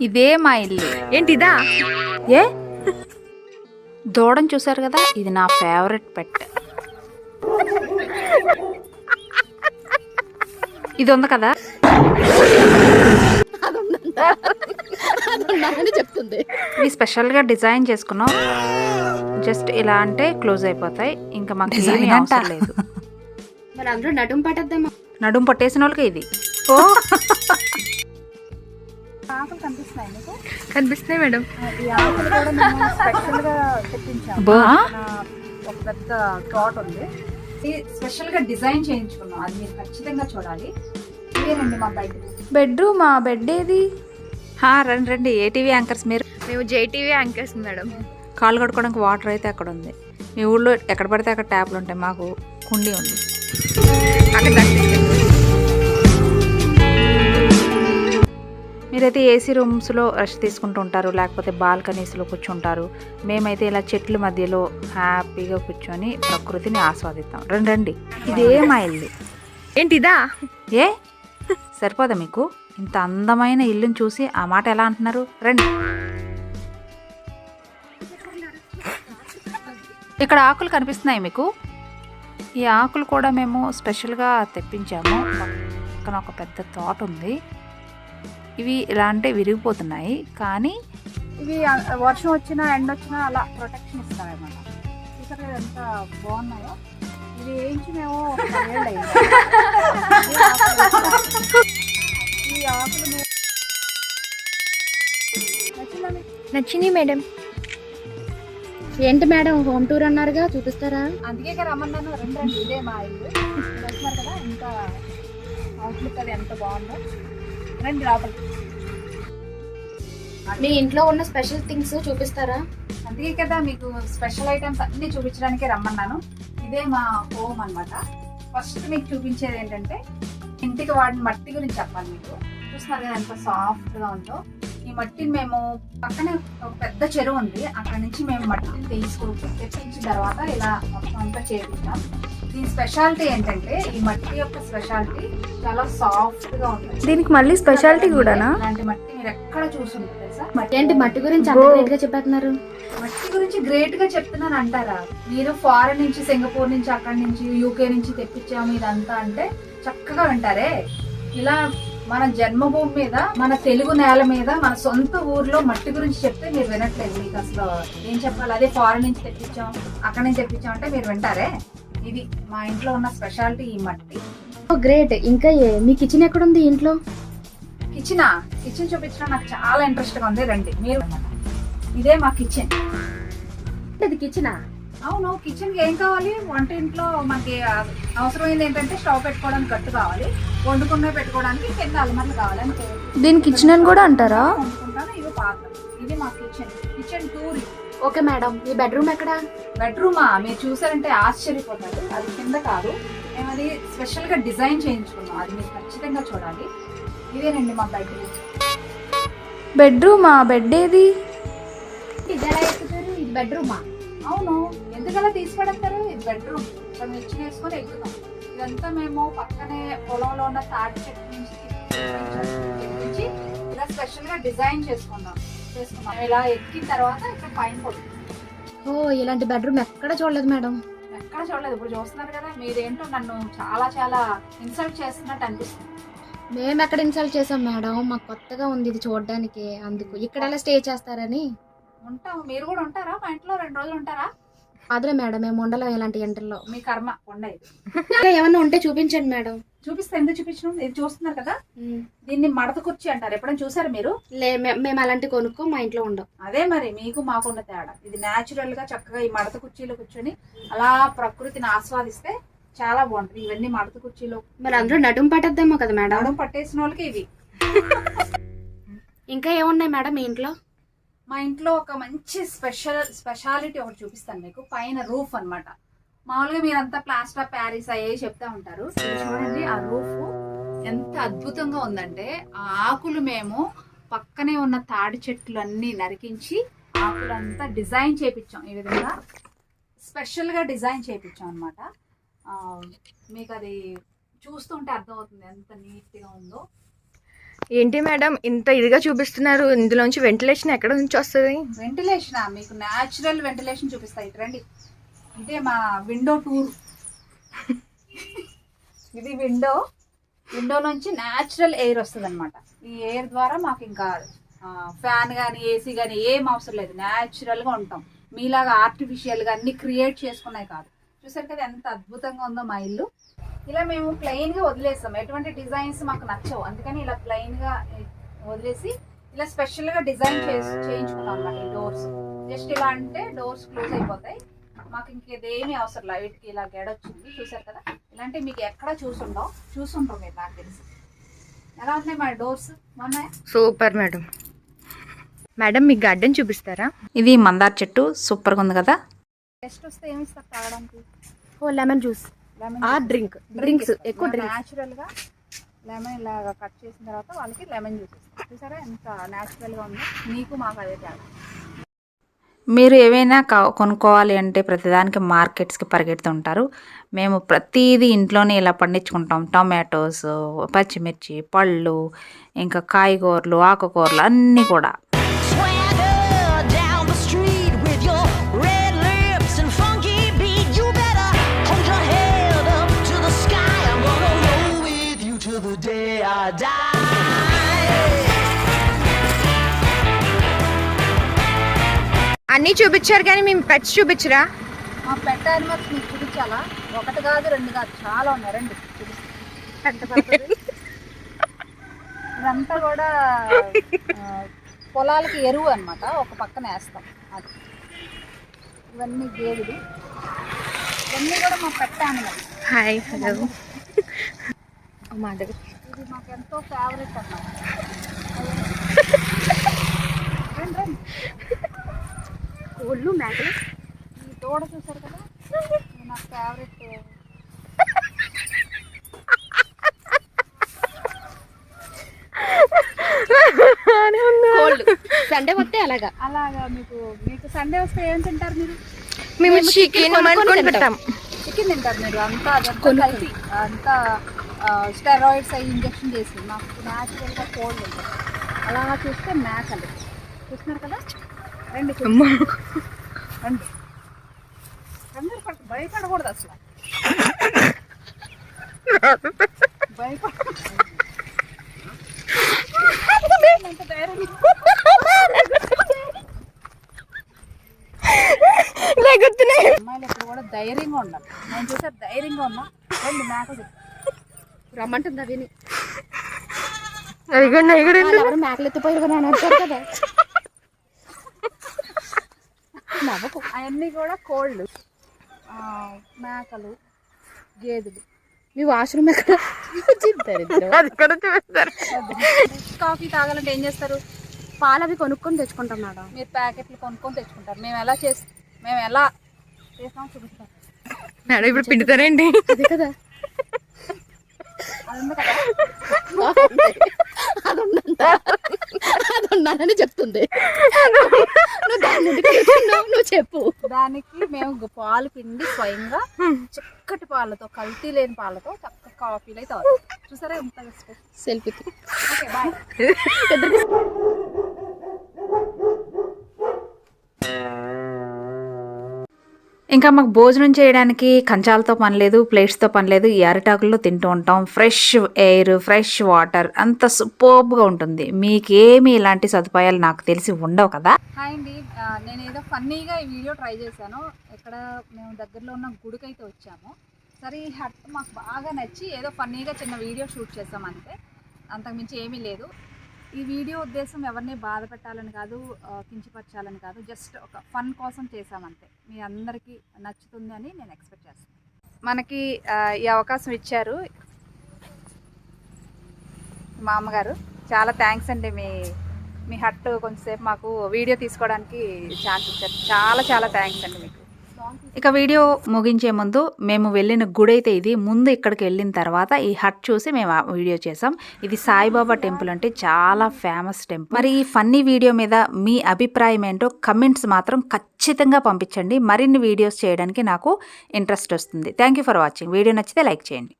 ఇదే మా ఇల్లు. ఏంటిదా? ఏ? దూడని చూసారు కదా ఇది నా ఫేవరెట్ పెట్. ఇది ఉంది కదా? చెప్తుంది ఇవి స్పెషల్గా డిజైన్ చేసుకున్నాం. జస్ట్ ఇలా అంటే క్లోజ్ అయిపోతాయి. ఇంకా మాకు ఏమీ. అవసరం లేదు. మరి అందరూ నడుము పట్టద్దామా. నడుం పట్టేసిన వాళ్ళకి ఇది. ఓ. కనిపిస్తున్నాయి మేడం. ఒక పెద్ద తోట ఉంది. ఇది స్పెషల్గా డిజైన్ చేయించుకున్నాం. అది మీరు ఖచ్చితంగా చూడాలి. ఇదేనండి మా బయట బెడ్రూమ్ ఆ బెడ్ ఏది? హా, రండి రండి. ఏటీవీ యాంకర్స్ మీరు. మేము జైటీవీ యాంకర్స్ మేడం. కాళ్ళు కడుక్కోవడానికి వాటర్ అయితే అక్కడ ఉంది. మీ ఊళ్ళో ఎక్కడ పడితే అక్కడ ట్యాప్లు ఉంటాయి. మాకు కుండీ ఉంది. అక్కడ ఏసీ రూమ్స్లో రెస్ట్ తీసుకుంటూ ఉంటారు లేకపోతే బాల్కనీస్లో కూర్చుంటారు. మేమైతే ఇలా చెట్ల మధ్యలో హ్యాపీగా కూర్చొని ప్రకృతిని ఆస్వాదిస్తాం. రండి రండి. ఇదే మా ఇల్లు. ఏంటిదా? ఏ? సరిపోదా మీకు? ఇంత అందమైన ఇల్లుని చూసి ఆ మాట ఎలా అంటున్నారు? రండి. ఇక్కడ ఆకులు కనిపిస్తున్నాయి మీకు? ఈ ఆకులు కూడా మేము స్పెషల్గా తెప్పించాము. పక్కన ఒక పెద్ద తోట ఉంది. ఇవి ఇలా అంటే విరిగిపోతున్నాయి కానీ ఇవి వర్షం వచ్చినా ఎండ వచ్చినా అలా ప్రొటెక్షన్ ఇస్తాయి అన్నమాట చూసారు ఎంత బాగున్నాయో? ఇది వేయించి మేము. ఈ ఆకులు నచ్చిందా? మేడం. ఏంటి మేడం హోమ్ టూర్ అన్నారుగా చూపిస్తారా? అందుకే కదా రమ్మన్నాను. రెండు రెండు ఇదే మా ఇల్లు. మీరు వస్తున్నారు కదా ఎంత అవుట్లుక్ అది ఎంత బాగుందో. రండి మీ ఇంట్లో ఉన్న స్పెషల్ థింగ్స్ చూపిస్తారా? అందుకే కదా మీకు స్పెషల్ ఐటమ్స్ అన్ని చూపించడానికి రమ్మన్నాను. ఇదే మా హోమ్ అన్నమాట. ఫస్ట్ మీకు చూపించేది ఏంటంటే ఇంటికి వాడిన మట్టి గురించి చెప్పాలి మీకు. చూస్తున్నారు కదా ఎంత సాఫ్ట్గా ఉందో. ఈ మట్టిని మేము పక్కనే ఒక పెద్ద చెరువు ఉంది. అక్కడ నుంచి మేము మట్టిని తీసుకు తెప్పించిన తర్వాత ఇలా మొత్తం అంతా చేపించాం దీని స్పెషాలిటీ ఏంటంటే ఈ మట్టి యొక్క స్పెషాలిటీ చాలా సాఫ్ట్గా ఉంటుంది. దీనికి మళ్ళీ స్పెషాలిటీ కూడానా? ఇలాంటి మట్టి మీరు ఎక్కడ చూసుంటారు తెలుసా? ఏంటి మట్టి గురించి అంత ఓ. గ్రేట్గా చెప్పేస్తున్నారు? మట్టి గురించి గ్రేట్గా చెప్తున్నాను అంటారా? మీరు ఫారెన్ నుంచి సింగపూర్ నుంచి అక్కడి నుంచి యూకే నుంచి తెప్పించాము ఇదంతా అంటే చక్కగా వింటారే. ఇలా మన జన్మభూమి మీద మన తెలుగు నేల మీద మన సొంత ఊర్లో మట్టి గురించి చెప్తే మీరు వినట్లేదు మీకు అసలు. ఏం చెప్పాలి? అదే ఫారెన్ నుంచి తెప్పించాం అక్కడి నుంచి తెప్పించాం అంటే మీరు వింటారే? ఇది మా ఇంట్లో ఉన్న స్పెషాలిటీ ఈ మట్టి. గ్రేట్. ఇంకా మీ కిచెన్ ఎక్కడ ఉంది ఇంట్లో? కిచెన్ కిచెన్ చూపించడం నాకు చాలా ఇంట్రెస్ట్గా ఉంది. రండి మీరు ఇదే మా కిచెన్ ఇది కిచెనా అవును కిచెన్ ఏం కావాలి? వంట ఇంట్లో మనకి అవసరమైంది ఏంటంటే స్టవ్ పెట్టుకోవడానికి గట్టు కావాలి. వండుకునే పెట్టుకోవడానికి కింద అలమర్లు కావాలి అంతే. దీని కిచెన్ అని కూడా అంటారా? వండుకుంటాను ఇవి పాత్ర ఇది మా kitchen kitchen tour okay madam. మీ బెడ్రూమ్ ఎక్కడ? బెడ్రూమా? మీరు చూసారంటే ఆశ్చర్యపోతారు. అది కింద కాదు. మేము అది స్పెషల్గా డిజైన్ చేయించుకున్నాం. అది మీరు ఖచ్చితంగా చూడాలి. ఇదేనండి మా బెడ్రూమ్ బెడ్రూమ్? బెడ్ ఏది? ఇది ఎలా ఎక్కుతారు. ఇది బెడ్రూమా? అవును. ఎందుకలా తీసుకెడతారు ఇది బెడ్రూమ్. ఇక్కడ నిచ్చిన వేసుకొని ఎక్కుతాం. ఇదంతా మేము పక్కనే పొలంలో ఉన్న తాటి చెట్టు నుంచి ఇలా స్పెషల్గా డిజైన్ చేసుకున్నాం. చేసుకున్నాం ఇలా ఎక్కిన తర్వాత ఇక్కడ పైన పడుతుంది ఓ ఇలాంటి బెడ్రూమ్ ఎక్కడ చూడలేదు మేడం? ఎక్కడ చూడలేదు. ఇప్పుడు చూస్తున్నారు కదా మీరేంటో నన్ను చాలా చాలా ఇన్సల్ట్ చేస్తున్నట్టు అనిపిస్తుంది. మేము ఎక్కడ ఇన్సల్ట్ చేసాం మేడం? మాకు కొత్తగా ఉంది ఇది చూడడానికి అందుకు. ఇక్కడ ఎలా స్టే చేస్తారని? ఉంటాం మీరు కూడా ఉంటారా? మా ఇంట్లో రెండు రోజులు ఉంటారా? అదే మేడం మేము ఉండలేం ఇలాంటి ఎంటల్లో మీ కర్మ. ఉండేది. ఏమన్నా ఉంటే చూపించండి మేడం. చూపిస్తే ఎందుకు చూపించడం ఇది చూస్తున్నారు కదా? దీన్ని మడత కుర్చీ అంటారు. ఎప్పుడైనా చూసారు మీరు? లే మేము అలాంటి కొనుక్కో మా ఇంట్లో ఉండవు. అదే మరి మీకు మాకున్న తేడా. ఇది న్యాచురల్గా చక్కగా ఈ మడత కుర్చీలో కూర్చొని అలా ప్రకృతిని ఆస్వాదిస్తే చాలా బాగుంటుంది. ఇవన్నీ మడత కుర్చీలో. మరి అందరూ నడుము పట్టద్దేమో కదా మేడం? నడుం పట్టేసిన వాళ్ళకి ఇవి. ఇంకా ఏమున్నాయి మేడం మీ ఇంట్లో? మా ఇంట్లో ఒక మంచి స్పెషల్ స్పెషాలిటీ ఒకటి చూపిస్తాను మీకు. పైన రూఫ్ అన్నమాట. మామూలుగా మీరంతా ప్లాస్టర్ ఆఫ్ ప్యారిస్ అయ్యే చెప్తా ఉంటారు. చూడండి ఆ రూఫ్ ఎంత అద్భుతంగా ఉందంటే ఆ ఆకులు మేము పక్కనే ఉన్న తాడి చెట్లు అన్ని నరికించి ఆకులంతా డిజైన్ చేపించాం. ఈ విధంగా స్పెషల్గా డిజైన్ చేపించాం అనమాట మీకు అది చూస్తుంటే అర్థమవుతుంది ఎంత నీట్గా ఉందో. ఏంటి మేడం? ఇంత ఇదిగా చూపిస్తున్నారు. ఇందులోంచి వెంటిలేషన్ ఎక్కడ నుంచి వస్తుంది? వెంటిలేషన్? మీకు న్యాచురల్ వెంటిలేషన్ చూపిస్తాయి రండి. ఇదే మా విండో టూర్ ఇది విండో విండో నుంచి న్యాచురల్ ఎయిర్ వస్తుంది అనమాట ఈ ఎయిర్ ద్వారా మాకు ఇంకా ఫ్యాన్ కానీ ఏసీ కానీ ఏం అవసరం లేదు. న్యాచురల్గా ఉంటాం. మీలాగా ఆర్టిఫిషియల్గా అన్ని క్రియేట్ చేసుకున్నాయి కాదు. చూసారు కదా ఎంత అద్భుతంగా ఉందో మా ఇల్లు. ఇలా మేము ప్లెయిన్గా వదిలేస్తాం. ఎటువంటి డిజైన్స్ మాకు నచ్చవు. అందుకని ఇలా ప్లెయిన్గా వదిలేసి ఇలా స్పెషల్గా డిజైన్ చేసి చేయించుకున్నాం అన్నమాట ఈ డోర్స్ జస్ట్ ఇలా అంటే డోర్స్ క్లోజ్ అయిపోతాయి. మాకు ఇంకేదేమీ అవసరం లేదు. వీటికి ఇలా గెడ వచ్చింది చూసారు కదా? ఇలాంటి మీకు ఎక్కడ చూసుండవు. చూసుంటాం మీరు నాకు తెలిసి. ఎలా ఉన్నాయి మా డోర్స్? బాగున్నాయా? Super madam. మేడం మీ గార్డెన్ చూపిస్తారా? ఇది మందార చెట్టు సూపర్గా ఉంది కదా? టెస్ట్ వస్తే ఏమి ఇస్తారు తాగడానికి? ఓ లెమన్ జ్యూస్. ఆ డ్రింక్. డ్రింక్స్ ఎక్కువ న్యాచురల్గా లెమన్ ఇలాగా కట్ చేసిన తర్వాత వాళ్ళకి లెమన్ జ్యూస్ చూసారా? ఎంత న్యాచురల్గా ఉందో. మీకు మాకు అదే తేడా. మీరు ఏవైనా కా- కొనుక్కోవాలి అంటే ప్రతిదానికి మార్కెట్స్కి పరిగెడుతుంటారు. మేము ప్రతిదీ ఇంట్లోనే ఇలా పండించుకుంటాం. టొమాటోస్ పచ్చిమిర్చి పళ్ళు ఇంకా కాయగూరలు ఆకుకూరలు అన్నీ కూడా. అన్నీ చూపించారు కానీ మేము పెట్స్ చూపించరా? మా పెద్ద యానిమల్స్ మీకు చూపించాలా? ఒకటి కాదు రెండు కాదు చాలా ఉన్నాయి. రండి. ఇదంతా కూడా పొలాలకి ఎరువు అన్నమాట. ఒక పక్కన వేస్తాం. అది. ఇవన్నీ గేదెలు ఇవన్నీ కూడా మా పెద్ద యానిమల్స్ హాయ్ హలో మాధవి ఇది మాకు ఎంతో ఫేవరెట్ అన్నమాట. రండి రండి. కోళ్ళు మేకలు ఈ తోడ చూసారు కదా? నా ఫేవరెట్ సండే వస్తే అలాగా. అలాగా మీకు మీకు సండే వస్తే ఏం తింటారు మీరు? మేము చికెన్ తింటాం. చికెన్ తింటారు మీరు? అంతా అదంతా కల్తీ అంతా స్టెరాయిడ్స్ అవి ఇంజెక్షన్ చేసి మాకు న్యాచురల్గా కోల్డ్ ఉంటుంది. అలా చూస్తే మేకలు చూస్తున్నారు కదా. అమ్మా. భయపడకూడదు అసలు. లేగుతున్నాయి అమ్మాయిలు ఎప్పుడు కూడా ధైర్యంగా ఉండాలి. నేను చూసే ధైర్యంగా ఉన్నా. రెండు మేకలు రమ్మంటుంది అవిని. అదిగోండి మేకలు ఎత్తిపోయారు అని అంటారు కదా. నవ్వకు అవన్నీ కూడా కోళ్ళు మేకలు గేదెలు. మీ వాష్రూమ్ ఎక్కడ? కాఫీ తాగాలంటే ఏం చేస్తారు? పాలు అవి కొనుక్కొని తెచ్చుకుంటాం మేడం. మీరు ప్యాకెట్లు కొనుక్కొని తెచ్చుకుంటారు. మేము ఎలా చేసి మేము ఎలా చేస్తామో చూపిస్తాం. మేడం ఇప్పుడు పిండుతారండి అదే కదా. కదా. అది ఉన్నానని చెప్తుంది. నువ్వు? నువ్వు చెప్పు. దానికి మేము పాలు పిండి స్వయంగా చిక్కటి పాలతో కల్తీ లేని పాలతో చక్క కాఫీలు అయితే చూసారా ఎంత సెల్ఫీకి ఓకే బాయ్ ఇంకా మాకు భోజనం చేయడానికి కంచాలతో పని లేదు ప్లేట్స్తో పని లేదు. ఈ అరిటాకుల్లో తింటూ ఉంటాం. ఫ్రెష్ ఎయిర్ ఫ్రెష్ వాటర్ అంత సూపర్బ్గా ఉంటుంది. మీకేమి ఇలాంటి సదుపాయాలు నాకు తెలిసి ఉండవు కదా? హాయ్ అండి. నేను ఏదో ఫన్నీగా ఈ వీడియో ట్రై చేశాను. ఇక్కడ మేము దగ్గరలో ఉన్న గుడికి అయితే వచ్చాము. సరే ఈ హట్ మాకు బాగా నచ్చి ఏదో ఫన్నీగా చిన్న వీడియో షూట్ చేసాం అంతే అంతకుమించి ఏమీ లేదు. ఈ వీడియో ఉద్దేశం ఎవరిని బాధ పెట్టాలని కాదు కించపరచాలని కాదు జస్ట్ ఒక ఫన్ కోసం చేశామంతే మీ అందరికీ నచ్చుతుంది అని నేను ఎక్స్పెక్ట్ చేస్తాను మనకి ఈ అవకాశం ఇచ్చారు మా అమ్మగారు. చాలా థ్యాంక్స్ అండి మీ మీ హట్ కొంచెంసేపు మాకు వీడియో తీసుకోవడానికి ఛాన్స్ ఇచ్చారు. చాలా చాలా థ్యాంక్స్ అండి మీకు. ఇక వీడియో ముగించే ముందు మేము వెళ్ళిన గుడి అయితే ఇది ముందు ఇక్కడికి వెళ్ళిన తర్వాత ఈ హట్ చూసి మేము ఆ వీడియో చేసాం. ఇది సాయిబాబా టెంపుల్ అంటే చాలా ఫేమస్ టెంపుల్. మరి ఈ ఫన్నీ వీడియో మీద మీ అభిప్రాయం ఏంటో కమెంట్స్ మాత్రం ఖచ్చితంగా పంపించండి. మరిన్ని వీడియోస్ చేయడానికి నాకు ఇంట్రెస్ట్ వస్తుంది. Thank you for watching video నచ్చితే లైక్ చేయండి.